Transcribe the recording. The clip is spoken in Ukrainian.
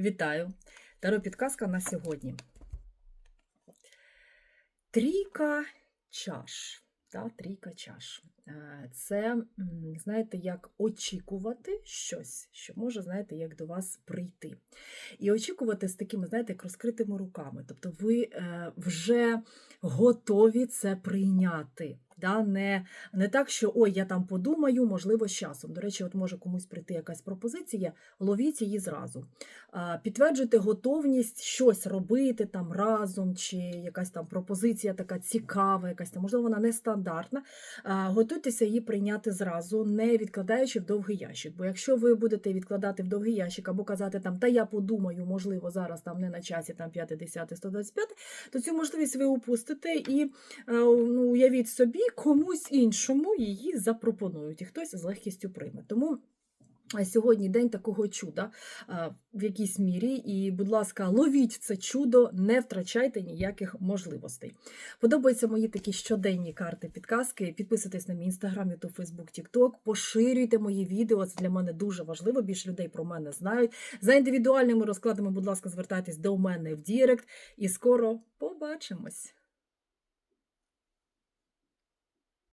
Вітаю! Таро підказка на сьогодні. Трійка чаш. Та, трійка чаш. Е, Це, знаєте, як очікувати щось, що може, знаєте, як до вас прийти. І очікувати з такими, знаєте, як розкритими руками. Тобто ви е, вже готові це прийняти. Да? Не, не так, що ой, я там подумаю, можливо, з часом. До речі, от може комусь прийти якась пропозиція, ловіть її зразу. Підтверджуйте готовність щось робити там разом, чи якась там пропозиція така цікава, якась там, можливо, вона нестандартна. Готуйтеся її прийняти зразу, не відкладаючи в довгий ящик. Бо якщо ви будете відкладати в довгий ящик або казати там, та я подумаю, можливо, зараз там не на часі, там 5, 10, 125, то цю можливість ви упустите і ну, уявіть собі, комусь іншому її запропонують, і хтось з легкістю прийме. Тому. Сьогодні день такого чуда в якійсь мірі, і, будь ласка, ловіть це чудо, не втрачайте ніяких можливостей. Подобаються мої такі щоденні карти підказки. Підписуйтесь на мій інстаграм, ютуб, фейсбук, тікток, поширюйте мої відео. Це для мене дуже важливо. Більше людей про мене знають. За індивідуальними розкладами, будь ласка, звертайтесь до мене в Дірект. І скоро побачимось.